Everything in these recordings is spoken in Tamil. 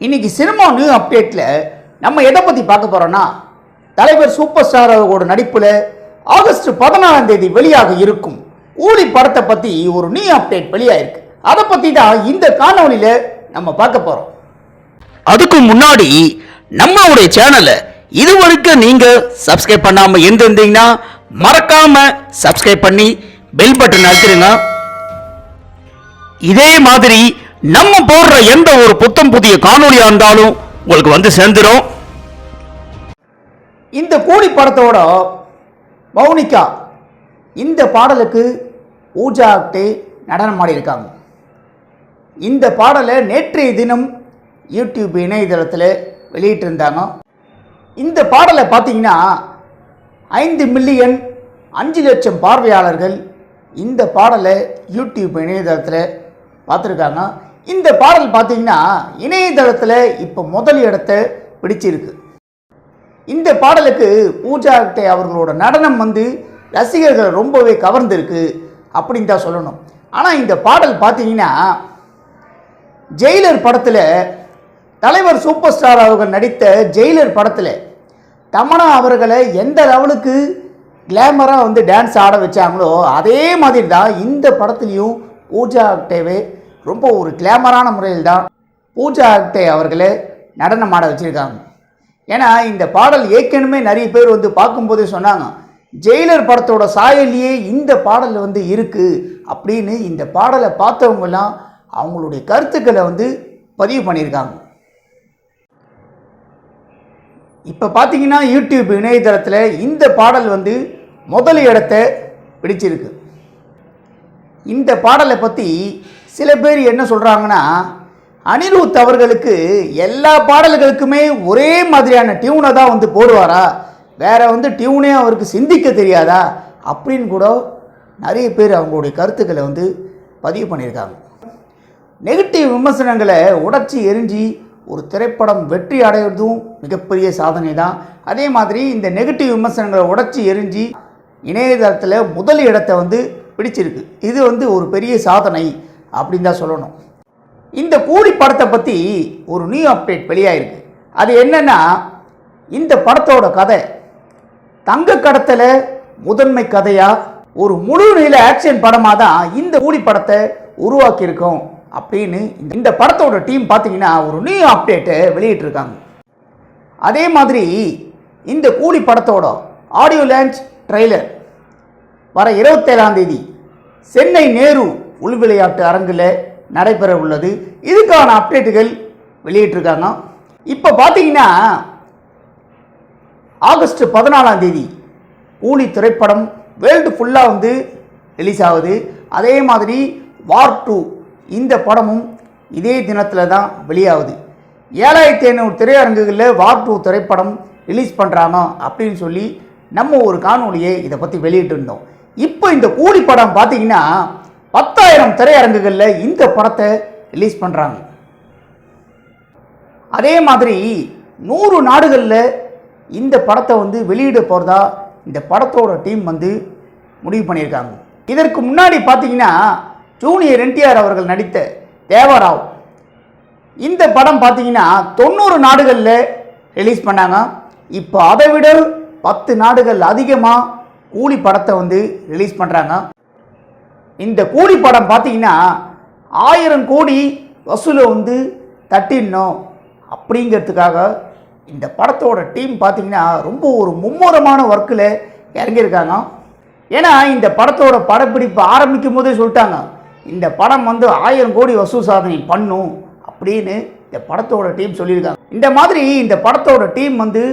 இன்னைக்கு சினிமா நியூ அப்டேட்டில் நம்ம எதை பற்றி பார்க்க போகிறோன்னா தலைவர் சூப்பர் ஸ்டார் அவர்களோட நடிப்பில் ஆகஸ்ட் பதினாலாம் தேதி வெளியாக இருக்கும். ஊழி படத்தை பற்றி ஒரு நியூ அப்டேட் வெளியாயிருக்கு. அதை பற்றி தான் இந்த காணொலியில் நம்ம பார்க்க போகிறோம் அதுக்கு முன்னாடி நம்மளுடைய சேனலை இது வரைக்கும் நீங்க சப்ஸ்கிரைப் பண்ணாமல் இருந்திருந்தீங்கன்னா மறக்காம சப்ஸ்கிரைப் பண்ணி பெல் பட்டன் அழுத்திருங்க இதே மாதிரி நம்ம போடுற எந்த ஒரு புத்தம் புதிய காணொலியா இருந்தாலும் உங்களுக்கு வந்து சேர்ந்துடும் இந்த கூலி படத்தோட மௌனிகா இந்த பாடலுக்கு பூஜா ஆக்டே நடனம் ஆடியிருக்காங்க. இந்த பாடலை நேற்றைய தினம் யூடியூப் இணையதளத்தில் வெளியிட்டிருந்தாங்க. இந்த பாடலை பார்த்தீங்கன்னா ஐந்து மில்லியன் அஞ்சு லட்சம் பார்வையாளர்கள் இந்த பாடலை யூடியூப் இணையதளத்தில் பார்த்துருக்காங்க. இந்த பாடல் பார்த்தீங்கன்னா இணையதளத்தில் இப்போ முதல் இடத்தை பிடிச்சிருக்கு. இந்த பாடலுக்கு பூஜா ஹெக்டே அவர்களோட நடனம் வந்து ரசிகர்கள் ரொம்பவே கவர்ந்திருக்கு அப்படின்னு தான் சொல்லணும். ஆனால் இந்த பாடல் பார்த்தீங்கன்னா ஜெயிலர் படத்தில் தலைவர் சூப்பர் ஸ்டார் அவர்கள் நடித்த ஜெயிலர் படத்தில் தமனா அவர்களை எந்த லெவலுக்கு கிளாமராக வந்து டான்ஸ் ஆட வச்சாங்களோ அதே மாதிரி தான் இந்த படத்துலையும் பூஜா ஆக்டேவே ரொம்ப ஒரு கிளாமரான முறையில் தான் பூஜா அக்டே அவர்களை நடனம் ஆட வச்சுருக்காங்க. ஏன்னா இந்த பாடல் ஏற்கனவே நிறைய பேர் வந்து பார்க்கும்போதே சொன்னாங்க ஜெயிலர் படத்தோட சாயலியே இந்த பாடல் வந்து இருக்குது அப்படின்னு இந்த பாடலை பார்த்தவங்கெல்லாம் அவங்களுடைய கருத்துக்களை வந்து பதிவு பண்ணியிருக்காங்க. இப்போ பார்த்தீங்கன்னா யூடியூப் இணையதளத்தில் இந்த பாடல் வந்து முதல் இடத்தை பிடிச்சிருக்கு. இந்த பாடலை பற்றி சில பேர் என்ன சொல்கிறாங்கன்னா அனிருத் அவர்களுக்கு எல்லா பாடல்களுக்குமே ஒரே மாதிரியான டியூனை தான் வந்து போடுவாரா? வேறு வந்து டியூனே அவருக்கு சிந்திக்க தெரியாதா? அப்படின்னு கூட நிறைய பேர் அவங்களுடைய கருத்துக்களை வந்து பதிவு பண்ணியிருக்காங்க. நெகட்டிவ் விமர்சனங்களை உடச்சி எரிஞ்சு ஒரு திரைப்படம் வெற்றி அடைவதும் மிகப்பெரிய சாதனை தான். அதே மாதிரி இந்த நெகட்டிவ் விமர்சனங்களை உடச்சி எரிஞ்சு இணையதளத்தில் முதல் இடத்தை வந்து பிடிச்சிருக்கு. இது வந்து ஒரு பெரிய சாதனை. அப்படின்னு தான் சொல்லணும். இந்த கூலி படத்தை பற்றி ஒரு நியூ அப்டேட் வெளியாயிருக்கு. அது என்னென்னா இந்த படத்தோட கதை தங்க கடத்தல முதன்மை கதையாக ஒரு முழு நில ஆக்ஷன் படமாக தான் இந்த கூலி படத்தை உருவாக்கியிருக்கோம் அப்படின்னு இந்த- இந்த படத்தோட டீம் பார்த்தீங்கன்னா ஒரு நியூ அப்டேட்டை வெளியிட்டிருக்காங்க. அதே மாதிரி இந்த கூலி படத்தோட ஆடியோ லான்ச் ட்ரெய்லர் வர இருபத்தேழாம் தேதி சென்னை நேரு உள் விளையாட்டு அரங்கில் நடைபெற உள்ளது. இதுக்கான அப்டேட்டுகள் வெளியிட்டிருக்காங்க. இப்போ பார்த்தீங்கன்னா ஆகஸ்ட் பதினாலாம் தேதி கூலி திரைப்படம் வேர்ல்டு ஃபுல்லாக வந்து ரிலீஸ் ஆகுது. அதே மாதிரி வார் டூ இந்த படமும் இதே தினத்தில் தான் வெளியாகுது. ஏழாயிரத்தி ஐநூறு திரையரங்குகளில் வார் டூ திரைப்படம் ரிலீஸ் பண்ணுறாங்க அப்படின்னு சொல்லி நம்ம ஒரு காணொலியை இதை பற்றி வெளியிட்டிருந்தோம். இப்போ இந்த கூலி படம் பார்த்தீங்கன்னா பத்தாயிரம் திரையரங்குகளில் இந்த படத்தை ரிலீஸ் பண்ணுறாங்க அதே மாதிரி நூறு நாடுகளில் இந்த படத்தை வந்து வெளியிட போகிறதா இந்த படத்தோட டீம் வந்து முடிவு பண்ணியிருக்காங்க. இதற்கு முன்னாடி பார்த்தீங்கன்னா ஜூனியர் என்டிஆர் அவர்கள் நடித்த தேவராவ். இந்த படம் பார்த்தீங்கன்னா தொண்ணூறு நாடுகளில் ரிலீஸ் பண்ணாங்க. இப்போ அதை விட பத்து நாடுகள் அதிகமாக கூலி படத்தை வந்து ரிலீஸ் பண்ணுறாங்க இந்த கூலி படம் பார்த்தீங்கன்னா ஆயிரம் கோடி வசூலை வந்து தட்டிடணும் அப்படிங்கிறதுக்காக இந்த படத்தோட டீம் பார்த்தீங்கன்னா ரொம்ப ஒரு மும்முரமான ஒர்க்கில் இறங்கியிருக்காங்க. ஏன்னா இந்த படத்தோட படப்பிடிப்பு ஆரம்பிக்கும் போதே சொல்லிட்டாங்க. இந்த படம் வந்து ஆயிரம் கோடி வசூல் சாதனை பண்ணும் அப்படின்னு இந்த படத்தோட டீம் சொல்லியிருக்காங்க. இந்த மாதிரி இந்த படத்தோட டீம் வந்து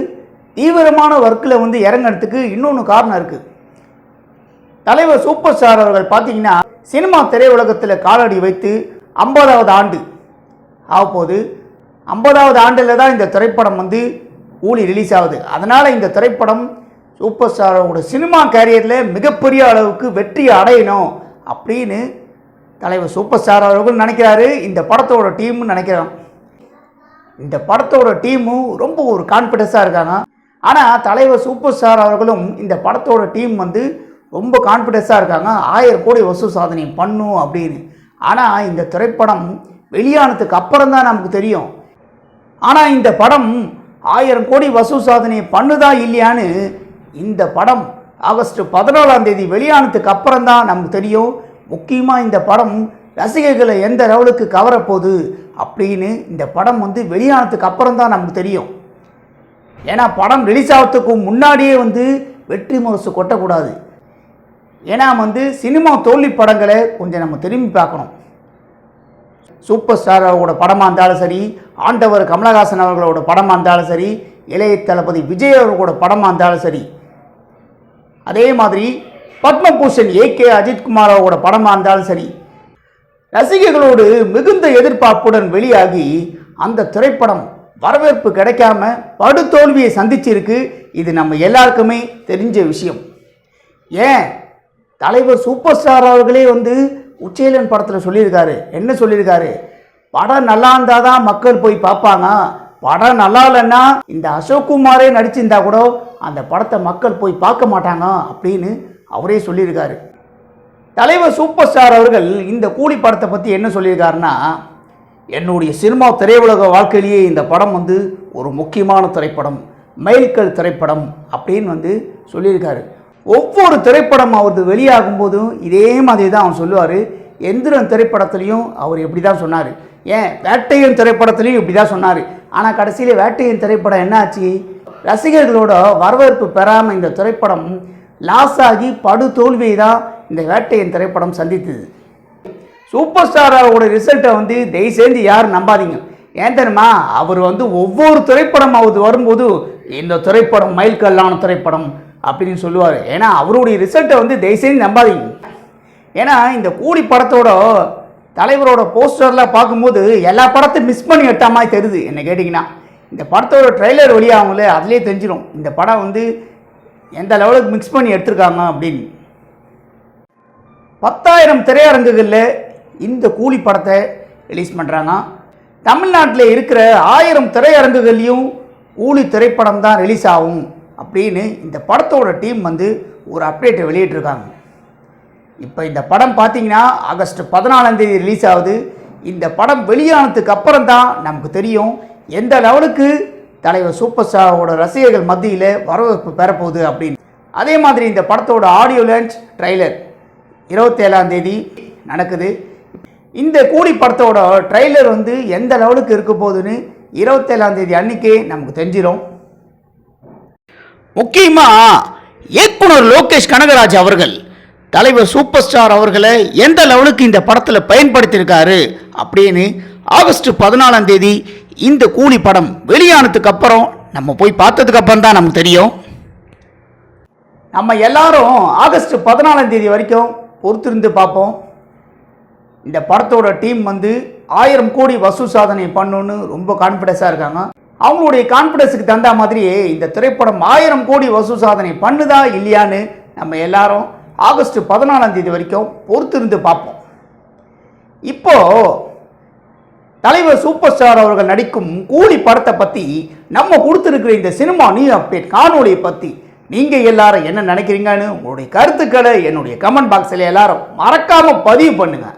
தீவிரமான ஒர்க்கில் வந்து இறங்குறதுக்கு இன்னொன்று காரணம் இருக்குது தலைவர் சூப்பர் ஸ்டார் அவர்கள் பார்த்தீங்கன்னா சினிமா திரையுலகத்தில் காலடி வைத்து ஐம்பதாவது ஆண்டு ஆகப்போது ஐம்பதாவது ஆண்டில் தான் இந்த திரைப்படம் வந்து ஊழி ரிலீஸ் ஆகுது. அதனால் இந்த திரைப்படம் சூப்பர் ஸ்டாரோட சினிமா கேரியரில் மிகப்பெரிய அளவுக்கு வெற்றி அடையணும் அப்படின்னு தலைவர் சூப்பர் ஸ்டார் அவர்கள் நினைக்கிறாரு. இந்த படத்தோட டீம்னு நினைக்கிறோம். இந்த படத்தோட டீமும் ரொம்ப ஒரு கான்ஃபிடென்ஸாக இருக்காங்க. ஆனால் தலைவர் சூப்பர் ஸ்டார் அவர்களும் இந்த படத்தோட டீம் வந்து ரொம்ப கான்ஃபிடென்ஸாக இருக்காங்க. ஆயிரம் கோடி வசூல் சாதனை பண்ணும் அப்படின்னு. ஆனால் இந்த திரைப்படம் வெளியானதுக்கு அப்புறம் தான் நமக்கு தெரியும். ஆனால் இந்த படம் ஆயிரம் கோடி வசூல் சாதனை பண்ணுதா இல்லையான்னு இந்த படம் ஆகஸ்ட் பதினாலாம் தேதி வெளியானதுக்கு அப்புறம் தான் நமக்கு தெரியும். முக்கியமாக இந்த படம் ரசிகர்களை எந்த லெவலுக்கு கவரப்போகுது அப்படின்னு இந்த படம் வந்து வெளியானதுக்கு அப்புறம் தான் நமக்கு தெரியும். ஏன்னா படம் ரிலீஸ் ஆகிறதுக்கு முன்னாடியே வந்து வெற்றி முரசு கொட்டக்கூடாது. ஏன்னா வந்து சினிமா தோல்வி படங்களை கொஞ்சம் நம்ம திரும்பி பார்க்கணும். சூப்பர் ஸ்டாரோட படமாக இருந்தாலும் சரி ஆண்டவர் கமலஹாசன் அவர்களோட படமாக இருந்தாலும் சரி இளைய தளபதி விஜய் அவர்களோட படமாக இருந்தாலும் சரி. அதே மாதிரி பத்மபூஷன் ஏ கே அஜித்குமாரோட படமாக இருந்தாலும் சரி ரசிகர்களோடு மிகுந்த எதிர்பார்ப்புடன் வெளியாகி அந்த திரைப்படம் வரவேற்பு கிடைக்காம படுதோல்வியை சந்திச்சிருக்கு. இது நம்ம எல்லாருக்குமே தெரிஞ்ச விஷயம். ஏன்? தலைவர் சூப்பர் ஸ்டார் அவர்களே வந்து உச்சேலன் படத்தில் சொல்லியிருக்காரு. என்ன சொல்லியிருக்காரு? படம் நல்லா இருந்தால் தான் மக்கள் போய் பார்ப்பாங்க. படம் நல்லா இல்லைன்னா இந்த அசோக் குமாரே நடிச்சிருந்தா கூட அந்த படத்தை மக்கள் போய் பார்க்க மாட்டாங்க அப்படின்னு அவரே சொல்லியிருக்காரு. தலைவர் சூப்பர் ஸ்டார் அவர்கள் இந்த கூலி படத்தை பற்றி என்ன சொல்லியிருக்காருன்னா என்னுடைய சினிமா திரையுலக வாழ்க்கையிலேயே இந்த படம் வந்து ஒரு முக்கியமான திரைப்படம் மைல்கல் திரைப்படம் அப்படின்னு வந்து சொல்லியிருக்காரு. ஒவ்வொரு திரைப்படம் அவரது வெளியாகும் போதும் இதே மாதிரி தான் அவர் சொல்லுவார். எந்திரன் திரைப்படத்துலையும் அவர் இப்படி தான் சொன்னார். ஏன்? வேட்டையன் திரைப்படத்துலையும் இப்படி தான் சொன்னார். ஆனால் கடைசியில் வேட்டையன் திரைப்படம் என்ன ஆச்சு ரசிகர்களோட வரவேற்பு பெறாமல் இந்த திரைப்படம் லாஸ் ஆகி படு தோல்வியை தான் இந்த வேட்டையன் திரைப்படம் சந்தித்தது. சூப்பர் ஸ்டாரோட ரிசல்ட்டை வந்து தயவுசெய்து யாரும் நம்பாதீங்க. ஏன் தெரியுமா? அவர் வந்து ஒவ்வொரு திரைப்படம் அவர் வரும்போது இந்த திரைப்படம் மைல்கல்லான திரைப்படம் அப்படின்னு சொல்லுவார். ஏன்னா அவருடைய ரிசல்ட்டை வந்து தயவுசெய்து நம்பாதீங்க. ஏன்னா இந்த கூலி படத்தோட தலைவரோட போஸ்டர்லாம் பார்க்கும்போது எல்லா படத்தையும் மிஸ் பண்ணி எடுத்த மாதிரி தெரியுது. என்ன கேட்டிங்கன்னா இந்த படத்தோட ட்ரெய்லர் வெளியாகும்ல அதுலேயே தெரிஞ்சிடும் இந்த படம் வந்து எந்த லெவலுக்கு மிக்ஸ் பண்ணி எடுத்திருக்காங்க அப்படின்னு. பத்தாயிரம் திரையரங்குகளில் இந்த கூலி படத்தை ரிலீஸ் பண்ணுறாங்க தமிழ்நாட்டில் இருக்கிற ஆயிரம் திரையரங்குகள்லேயும் கூலி திரைப்படம் தான் ரிலீஸ் ஆகும். அப்படின்னு இந்த படத்தோட டீம் வந்து ஒரு அப்டேட்டை வெளியிட்டிருக்காங்க. இப்போ இந்த படம் பார்த்தீங்கன்னா ஆகஸ்ட் பதினாலாந்தேதி ரிலீஸ் ஆகுது. இந்த படம் வெளியானதுக்கு அப்புறம் தான் நமக்கு தெரியும் எந்த லெவலுக்கு தலைவர் சூப்பர் ஸ்டாரோட ரசிகர்கள் மத்தியில் வரவேற்பு பெறப்போகுது அப்படின்னு. அதே மாதிரி இந்த படத்தோட ஆடியோ லான்ச் ட்ரைலர் இருபத்தேழாம் தேதி நடக்குது. இந்த கூலி படத்தோட ட்ரைலர் வந்து எந்த லெவலுக்கு இருக்க போகுதுன்னு இருபத்தேழாம் தேதி அன்னைக்கே நமக்கு தெரிஞ்சிடும் முக்கியமாக இயக்குனர் லோகேஷ் கனகராஜ் அவர்கள் தலைவர் சூப்பர் ஸ்டார் அவர்களை எந்த லெவலுக்கு இந்த படத்தில் பயன்படுத்தியிருக்காரு அப்படின்னு ஆகஸ்ட் பதினாலாம் தேதி இந்த கூலி படம் வெளியானதுக்கு அப்புறம் நம்ம போய் பார்த்ததுக்கு அப்புறம் தான் நமக்கு தெரியும். நம்ம எல்லாரும் ஆகஸ்ட் பதினாலாம் தேதி வரைக்கும் பொறுத்திருந்து பார்ப்போம். இந்த படத்தோட டீம் வந்து ஆயிரம் கோடி வசூல் சாதனை பண்ணுன்னு ரொம்ப கான்ஃபிடென்ஸாக இருக்காங்க. அவங்களுடைய கான்ஃபிடன்ஸுக்கு தகுந்த மாதிரியே இந்த திரைப்படம் ஆயிரம் கோடி வசூல் சாதனை பண்ணுதா இல்லையான்னு நம்ம எல்லாரும் ஆகஸ்ட் பதினாலாம் தேதி வரைக்கும் பொறுத்திருந்து பார்ப்போம். இப்போ தலைவர் சூப்பர் ஸ்டார் அவர்கள் நடிக்கும் கூலி படத்தை பற்றி நம்ம கொடுத்துருக்கிற இந்த சினிமா நியூ அப்டேட் காணொலியை பற்றி நீங்கள் எல்லாரும் என்ன நினைக்கிறீங்கன்னு உங்களுடைய கருத்துக்களை என்னுடைய கமெண்ட் பாக்ஸில் எல்லாரும் மறக்காமல் பதிவு பண்ணுங்கள்